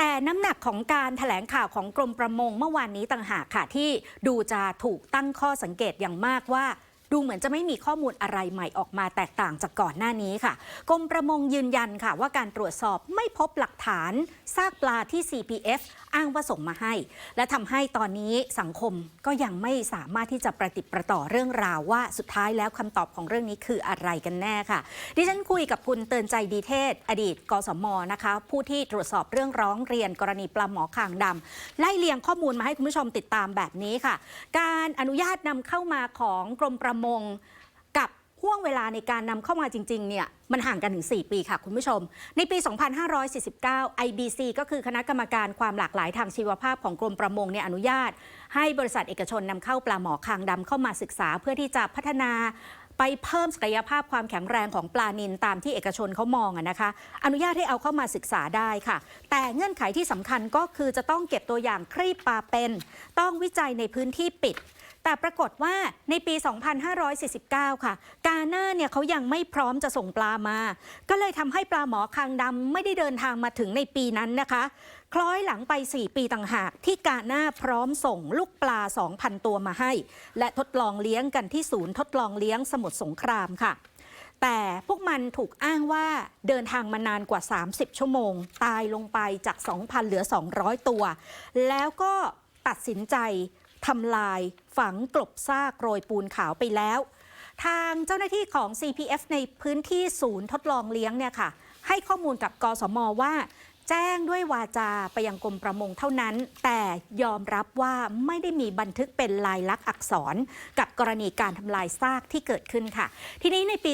แต่น้ำหนักของการแถลงข่าวของกรมประมงเมื่อวานนี้ต่างหากค่ะที่ดูจะถูกตั้งข้อสังเกตอย่างมากว่า ดูเหมือนจะไม่มีข้อมูลอะไรใหม่ออกมาแตกต่างจากก่อนหน้านี้ค่ะ กรมประมงยืนยันค่ะ ว่าการตรวจสอบไม่พบหลักฐานซากปลาที่ CPF อ้างว่าส่งมาให้ และทำให้ตอนนี้สังคมก็ยังไม่สามารถที่จะประติดประต่อเรื่องราวว่าสุดท้ายแล้วคำตอบของเรื่องนี้คืออะไรกันแน่ค่ะ ดิฉันคุยกับคุณเตือนใจดีเทศ อดีต กสมนะคะ ผู้ที่ตรวจสอบเรื่องร้องเรียนกรณีปลาหมอคางดำไล่เลียงข้อมูลมาให้คุณผู้ชมติดตามแบบนี้ค่ะ การอนุญาตนำเข้ามาของกรมประมงกับห่วงเวลาในการนำเข้ามาจริงๆเนี่ยมันห่างกันถึง 4 ปีค่ะคุณผู้ชม ในปี 2549 IBC ก็คือคณะกรรมการความหลากหลายทางชีวภาพของกรมประมงเนี่ยอนุญาต ให้บริษัทเอกชนนำเข้าปลาหมอคางดำเข้ามาศึกษาเพื่อที่จะพัฒนา ไปเพิ่มศักยภาพความแข็งแรงของปลานิลตามที่เอกชนเขามองอะนะคะ อนุญาตให้เอาเข้ามาศึกษาได้ค่ะ แต่เงื่อนไขที่สำคัญก็คือจะต้องเก็บตัวอย่างครีบปลาเป็น ต้องวิจัยในพื้นที่ปิด แต่ปรากฏว่าในปี 2549 ค่ะ กาหน้าเนี่ยเขายังไม่พร้อมจะส่งปลามา ก็เลยทำให้ปลาหมอคางดำไม่ได้เดินทางมาถึงในปีนั้นนะคะ คล้อยหลังไป 4 ปีต่างหาก ที่กาหน้าพร้อมส่งลูกปลา 2,000 ตัวมาให้ และทดลองเลี้ยงกันที่ศูนย์ทดลองเลี้ยงสมุทรสงครามค่ะ แต่พวกมันถูกอ้างว่าเดินทางมานานกว่า 30 ชั่วโมง ตายลงไปจาก 2,000 เหลือ 200 ตัว แล้วก็ตัดสินใจทำลายฝังกลบซากโรยปูนขาวไปแล้ว ทางเจ้าหน้าที่ของ CPF ในพื้นที่ศูนย์ทดลองเลี้ยงเนี่ยค่ะ ให้ข้อมูลกับกสมว่า แจ้งด้วยวาจาไปยังกรมประมงเท่านั้น แต่ยอมรับว่าไม่ได้มีบันทึกเป็นลายลักษณ์อักษร กับกรณีการทำลายซากที่เกิดขึ้นค่ะ ทีนี้ในปี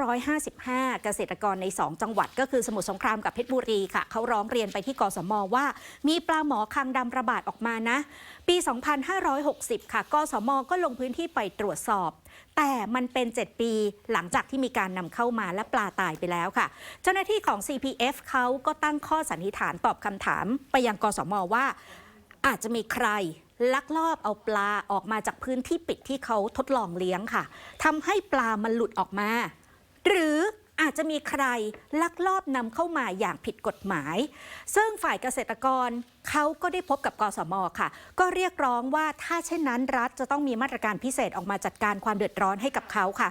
2555 เกษตรกรใน 2 จังหวัด ก็คือสมุทรสงครามกับเพชรบุรีค่ะ เขาร้องเรียนไปที่กสมว่า มีปลาหมอคางดำระบาดออกมานะ ปี 2560 ค่ะ กสมก็ลงพื้นที่ไปตรวจสอบแต่มันเป็น 7 ปีหลังจากที่มีการนำเข้ามาและปลาตายไปแล้วค่ะ เจ้าหน้าที่ของ CPF เขาก็ตั้งข้อสันนิษฐานตอบคำถามไปยังกสมว่า อาจจะมีใครลักลอบเอาปลาออกมาจากพื้นที่ปิดที่เขาทดลองเลี้ยงค่ะทำให้ปลามันหลุดออกมา หรืออาจจะมีใครลักลอบนำเข้ามาอย่างผิดกฎหมาย ซึ่งฝ่ายเกษตรกรเขาก็ได้พบกับกสมค่ะ ก็เรียกร้องว่าถ้าเช่นนั้นรัฐจะต้องมีมาตรการพิเศษออกมาจัดการความเดือดร้อนให้กับเขาค่ะ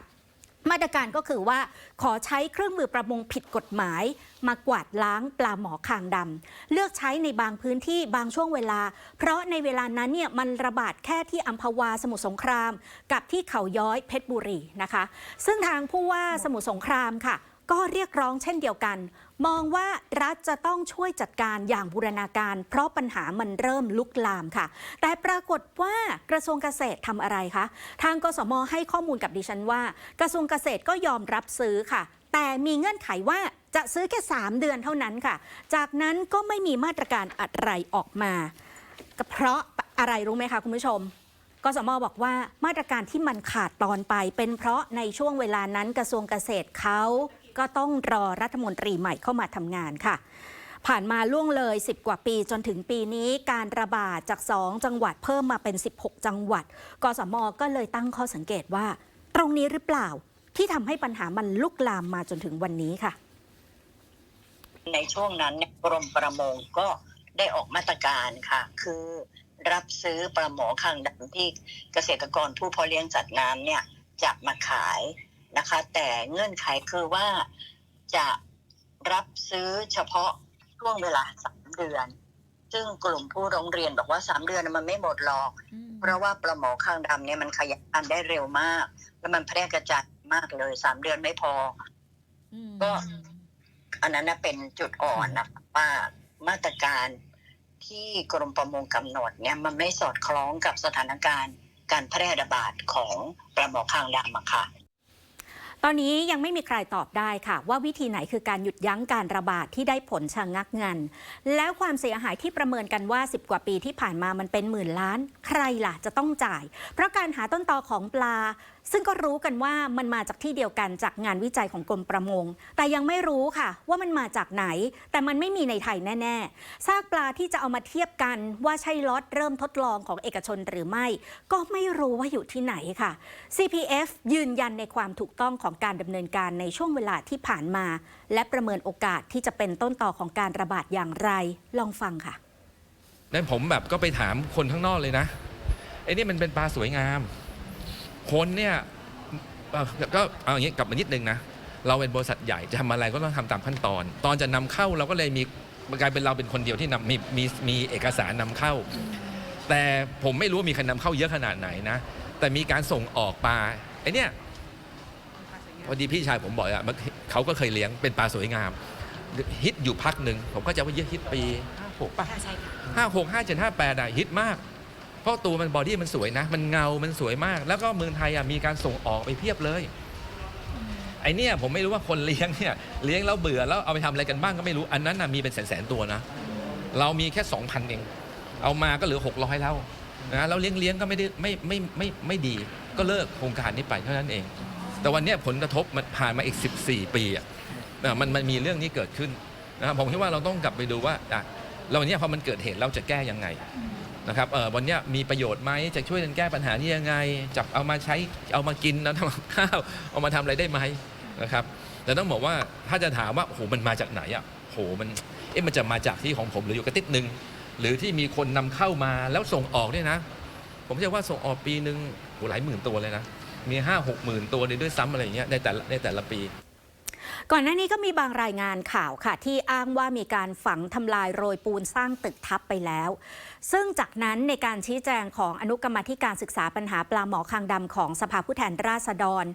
มาตรการก็คือว่าขอใช้เครื่องมือประมงผิดกฎหมาย มากวาดล้างปลาหมอคางดำเลือกใช้ในบางพื้นที่บางช่วงเวลา เพราะในเวลานั้นเนี่ยมันระบาดแค่ที่อัมพวาสมุทรสงคราม กับที่เขาย้อยเพชรบุรีนะคะ ซึ่งทางผู้ว่าสมุทรสงครามค่ะ ก็เรียกร้องเช่นเดียวกัน มองว่ารัฐจะต้องช่วยจัดการอย่างบูรณาการ เพราะปัญหามันเริ่มลุกลามค่ะ แต่ปรากฏว่ากระทรวงเกษตรทำอะไรคะ ทางกสมให้ข้อมูลกับดิฉันว่า กระทรวงเกษตรก็ยอมรับซื้อค่ะ แต่มีเงื่อนไขว่าจะซื้อแค่ 3 เดือนเท่านั้นค่ะ จากนั้นก็ไม่มีมาตรการอะไรออกมาก็เพราะอะไรรู้ไหมคะคุณผู้ชมกสมบอกว่ามาตรการที่มันขาดตอนไป เป็นเพราะในช่วงเวลานั้นกระทรวงเกษตรเขา ก็ต้องรอรัฐมนตรีใหม่เข้ามาทำงานค่ะ ผ่านมาล่วงเลย 10 กว่าปีจนถึงปีนี้การระบาดจาก 2 จังหวัดเพิ่มมาเป็น 16 จังหวัด กสมก็เลยตั้งข้อสังเกตว่า ตรงนี้หรือเปล่าที่ทำให้ปัญหามันลุกลามมาจนถึงวันนี้ค่ะ ในช่วงนั้นกรมประมงก็ได้ออกมาตรการค่ะ คือรับซื้อปลาหมอคางดำที่เกษตรกรผู้เพาะเลี้ยงจัดน้ำเนี่ยจะมาขาย นะคะ แต่เงื่อนไขคือว่าจะรับซื้อเฉพาะช่วงเวลาสามเดือน ซึ่งกลุ่มผู้ร้องเรียนบอกว่าสามเดือนน่ะมันไม่หมดหรอก เพราะว่าปลาหมอคางดำเนี่ยมันขยายพันธุ์ได้เร็วมาก แล้วมันแพร่กระจายมากเลยสามเดือนไม่พอก็อันนั้นนะเป็นจุดอ่อนนะว่ามาตรการที่กรมประมงกำหนดเนี่ยมันไม่สอดคล้องกับสถานการณ์การแพร่ระบาดของปลาหมอคางดำอะค่ะ ตอนนี้ยังไม่มีใครตอบได้ค่ะ ว่าวิธีไหนคือการหยุดยั้งการระบาดที่ได้ผลชะงงักงัน แล้วความเสียหายที่ประเมินกันว่า 10 กว่าปีที่ผ่านมามันเป็นหมื่นล้าน ใครล่ะจะต้องจ่าย เพราะการหาต้นตอของปลาซึ่งก็รู้กันว่ามันมาจากที่เดียวกันจากงานวิจัยของกรมประมง แต่ยังไม่รู้ค่ะ ว่ามันมาจากไหน แต่มันไม่มีในไทยแน่ๆซากปลาที่จะเอามาเทียบกันว่าใช่ล็อตเริ่มทดลองของเอกชนหรือไม่ ก็ไม่รู้ว่าอยู่ที่ไหนค่ะ CPF ยืนยันในความถูกต้องของการดำเนินการในช่วงเวลาที่ผ่านมา และประเมินโอกาสที่จะเป็นต้นต่อของการระบาดอย่างไร ลองฟังค่ะนั้นผมแบบก็ไปถามคนข้างนอกเลยนะไอ้นี่มันเป็นปลาสวยงาม คนเนี่ยเอ่อก็เอาอย่างนี้กลับมานิดนึงนะ เราเป็นบริษัทใหญ่จะทำอะไรก็ต้องทำตามขั้นตอน ตอนจะนำเข้าเราก็เลยมีกลายเป็นเราเป็นคนเดียวที่นำมีมีมีเอกสารนำเข้า แต่ผมไม่รู้ว่ามีใครนำเข้าเยอะขนาดไหนนะ แต่มีการส่งออกปลาไอ้เนี่ย พอดีพี่ชายผมบอกอะมันเขาก็เคยเลี้ยงเป็นปลาสวยงาม ฮิตอยู่พักหนึ่งผมก็จะว่าเยอะฮิตปีห้าหกป่ะห้าหกห้าเจ็ดห้าแปดอะฮิตมาก เพราะตัวมันบอดี้มันสวยนะ มันเงา มันสวยมาก แล้วก็เมืองไทยอะมีการส่งออกไปเพียบเลยไอเนี่ยผมไม่รู้ว่าคนเลี้ยงเนี่ยเลี้ยงแล้วเบื่อแล้วเอาไปทำอะไรกันบ้างก็ไม่รู้อันนั้นนะมีเป็นแสนๆตัวนะ เรามีแค่สองพันเอง เอามาก็เหลือหกร้อยแล้วนะแล้วเลี้ยงเลี้ยงก็ไม่ได้ไม่ไม่ไม่ไม่ดี ก็เลิกโครงการนี้ไปเท่านั้นเอง แต่วันเนี้ยผลกระทบมันผ่านมาอีก 14 ปีอะนะมันมันมีเรื่องนี้เกิดขึ้นนะผมคิดว่าเราต้องกลับไปดูว่าอะแล้ววันเนี้ยพอมันเกิดเหตุเราจะแก้ยังไง นะครับเออวันเนี้ยมีประโยชน์ไหมจะช่วยกันแก้ปัญหานี้ยังไง จับเอามาใช้เอามากินแล้วทำกับข้าวเอามาทำอะไรได้ไหมนะครับแต่ต้องบอกว่าถ้าจะถามว่าโอ้โหมันมาจากไหนอะโหมันเอ๊ะมันจะมาจากที่ของผมหรืออยู่กระติดหนึ่งหรือที่มีคนนำเข้ามาแล้วส่งออกเนี่ยนะ ผมเชื่อว่าส่งออกปีหนึ่งโหหลายหมื่นตัวเลยนะมีห้าหกหมื่นตัวเลยด้วยซ้ำอะไรเงี้ยในแต่ในแต่ละปี ก่อนหน้านี้ก็มีบางรายงานข่าวค่ะ ที่อ้างว่ามีการฝังทำลายโรยปูนสร้างตึกทับไปแล้ว ซึ่งจากนั้นในการชี้แจงของอนุกรรมธิการศึกษาปัญหาปลาหมอคางดำของสภาผู้แทนราษฎร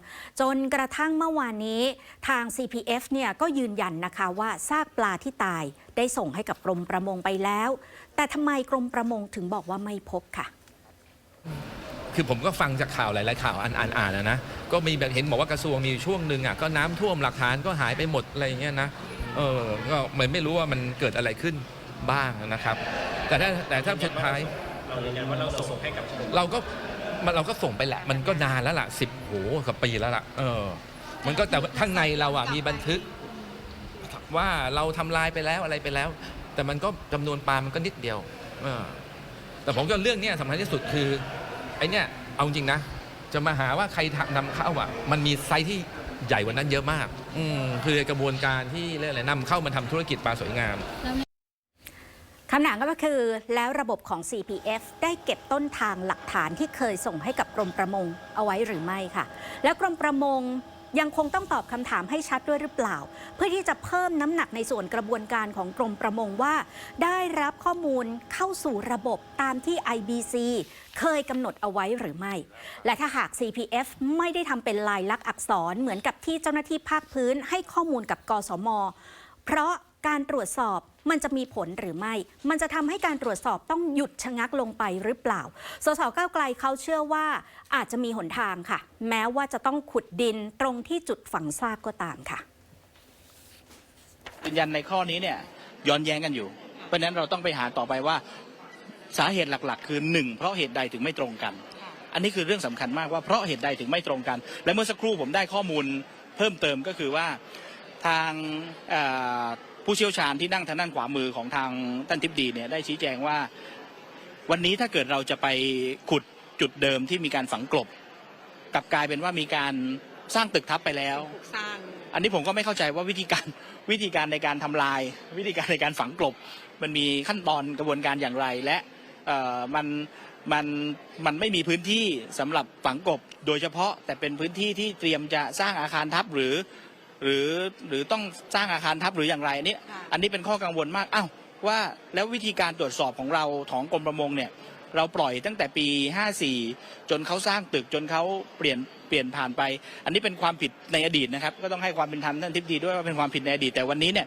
จนกระทั่งเมื่อวานนี้ทาง CPF เนี่ยก็ยืนยันนะคะว่าซากปลาที่ตายได้ส่งให้กับกรมประมงไปแล้ว แต่ทำไมกรมประมงถึงบอกว่าไม่พบค่ะ คือผมก็ฟังจากข่าวหลาย ๆ ข่าวอ่านอ่านอ่านนะนะก็มีแบบเห็นบอกว่ากระทรวงมีช่วงหนึ่งอะก็น้ำท่วมหลักฐานก็หายไปหมดอะไรอย่างเงี้ยนะเออก็เหมือนไม่รู้ว่ามันเกิดอะไรขึ้นบ้างนะครับ แต่ถ้าแต่ถ้าสุดท้าย เรายืนยันว่าเราส่งให้กับเราก็มันเราก็ส่งไปแหละ มันก็นานแล้วล่ะสิบโหกับปีแล้วล่ะเออ มันก็แต่ว่าข้างในเราอะมีบันทึก ว่าเราทำลายไปแล้วอะไรไปแล้ว แต่มันก็จำนวนปลามันก็นิดเดียวเออแต่ผมก็เรื่องเนี้ยสำคัญที่สุดคือ ไอเนี้ยเอาจริงนะ จะมาหาว่าใครทำนำเข้าอะ มันมีไซส์ที่ใหญ่กว่านั้นเยอะมาก อืมคือกระบวนการที่เรื่องอะไรนำเข้ามาทำธุรกิจปลาสวยงาม คำถามก็คือแล้วระบบของ CPF ได้เก็บต้นทางหลักฐานที่เคยส่งให้กับกรมประมงเอาไว้หรือไม่ค่ะ แล้วกรมประมง ยังคงต้องตอบคำถามให้ชัดด้วยหรือเปล่า เพื่อที่จะเพิ่มน้ำหนักในส่วนกระบวนการของกรมประมงว่า ได้รับข้อมูลเข้าสู่ระบบตามที่ IBC เคยกำหนดเอาไว้หรือไม่ และถ้าหาก CPF ไม่ได้ทำเป็นลายลักษณ์อักษรเหมือนกับที่เจ้าหน้าที่ภาคพื้นให้ข้อมูลกับกสม เพราะ การตรวจสอบมันจะมีผลหรือไม่ มันจะทำให้การตรวจสอบต้องหยุดชะงักลงไปหรือเปล่า สสก้าวไกลเขาเชื่อว่าอาจจะมีหนทางค่ะ แม้ว่าจะต้องขุดดินตรงที่จุดฝังซากก็ตามค่ะยืนยันในข้อนี้เนี่ยย้อนแย้งกันอยู่ เพราะนั้นเราต้องไปหาต่อไปว่าสาเหตุหลักๆ คือหนึ่งเพราะเหตุใดถึงไม่ตรงกัน อันนี้คือเรื่องสำคัญมากว่าเพราะเหตุใดถึงไม่ตรงกัน และเมื่อสักครู่ผมได้ข้อมูลเพิ่มเติมก็คือว่าทาง ผู้เชี่ยวชาญที่นั่งทางด้านขวามือของทางท่านทิพดีเนี่ยได้ชี้แจงว่า วันนี้ถ้าเกิดเราจะไปขุดจุดเดิมที่มีการฝังกลบกลับกลายเป็นว่ามีการสร้างตึกทับไปแล้ว สร้าง อันนี้ผมก็ไม่เข้าใจว่าวิธีการวิธีการในการทำลาย วิธีการในการฝังกลบ มันมีขั้นตอนกระบวนการอย่างไรและมันมันมันไม่มีพื้นที่สำหรับฝังกลบโดยเฉพาะแต่เป็นพื้นที่ที่เตรียมจะสร้างอาคารทับหรือ หรือหรือต้องสร้างอาคารทับหรืออย่างไรอันนี้ค่ะอันนี้เป็นข้อกังวลมากอ้าวว่าแล้ววิธีการตรวจสอบของเราของกรมประมงเนี่ยเราปล่อยตั้งแต่ปี 54 จนเขาสร้างตึกจนเขาเปลี่ยนเปลี่ยนผ่านไป อันนี้เป็นความผิดในอดีตนะครับ ก็ต้องให้ความเป็นธรรมท่านทิพดีด้วยว่าเป็นความผิดในอดีตแต่วันนี้เนี่ย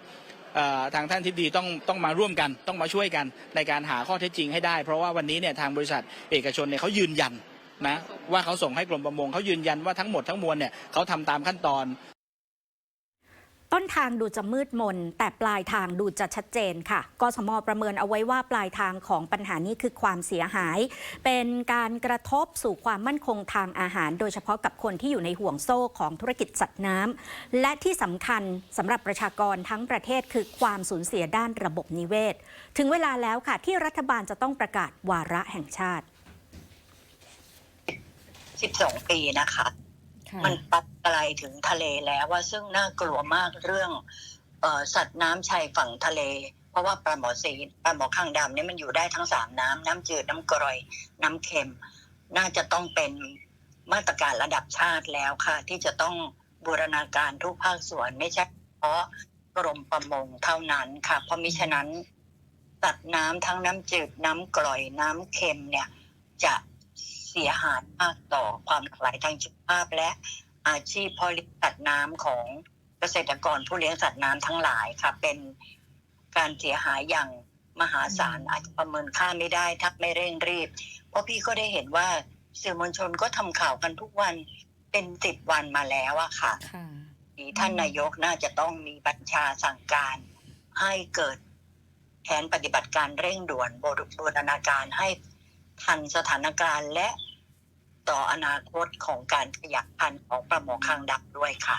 เอ่อทางท่านทิพดีต้องต้องมาร่วมกันต้องมาช่วยกันในการหาข้อเท็จจริงให้ได้ เพราะว่าวันนี้เนี่ยทางบริษัทเอกชนเนี่ยเขายืนยันนะว่าเขาส่งให้กรมประมงเขายืนยันว่าทั้งหมดทั้งมวลเนี่ยเขาทำตามขั้นตอน ต้นทางดูจะมืดมน แต่ปลายทางดูจะชัดเจนค่ะ กสมประเมินเอาไว้ว่าปลายทางของปัญหานี้คือความเสียหาย เป็นการกระทบสู่ความมั่นคงทางอาหาร โดยเฉพาะกับคนที่อยู่ในห่วงโซ่ของธุรกิจสัตว์น้ำและที่สำคัญสำหรับประชากรทั้งประเทศคือความสูญเสียด้านระบบนิเวศ ถึงเวลาแล้วค่ะ ที่รัฐบาลจะต้องประกาศวาระแห่งชาติ 12 ปีนะคะ มันไปไกลถึงทะเลแล้วว่าซึ่งน่ากลัวมากเรื่องออสัตว์น้ำชายฝั่งทะเล เพราะว่าปลาหมอสีปลาหมอข้างดำเนี่ยมันอยู่ได้ทั้งสามน้ำน้ำจืดน้ำกร่อย น้ำเค็ม น่าจะต้องเป็นมาตรการระดับชาติแล้วค่ะ ที่จะต้องบูรณาการทุกภาคส่วนไม่ใช่เฉพาะกรมประมงเท่านั้นค่ะ เพราะมิฉะนั้นสัตว์น้ำทั้งน้ำจืดน้ำกร่อยน้ำเค็มเนี่ยจะ สียหายมากต่อความหลากหลายทางชีวภาพและอาชีพพาะเลี้ยงสัตว์น้ำของเกษตรกรผู้เลี้ยงสัตว์น้ำทั้งหลายค่ะ เป็นการเสียหายอย่างมหาศาลอาจจะประเมินค่าไม่ได้ถ้าไม่เร่งรีบ เพราะพี่ก็ได้เห็นว่าสื่อมวลชนก็ทำข่าวกันทุกวันเป็นสิบวันมาแล้วอะค่ะค่ะท่านนายกน่าจะต้องมีบัญชาสั่งการ ให้เกิดแผนปฏิบัติการเร่งด่วนบูรณาการให้ทันสถานการณ์และ ต่ออนาคตของการขยายพันธุ์ของปลาหมอคางดำด้วยค่ะ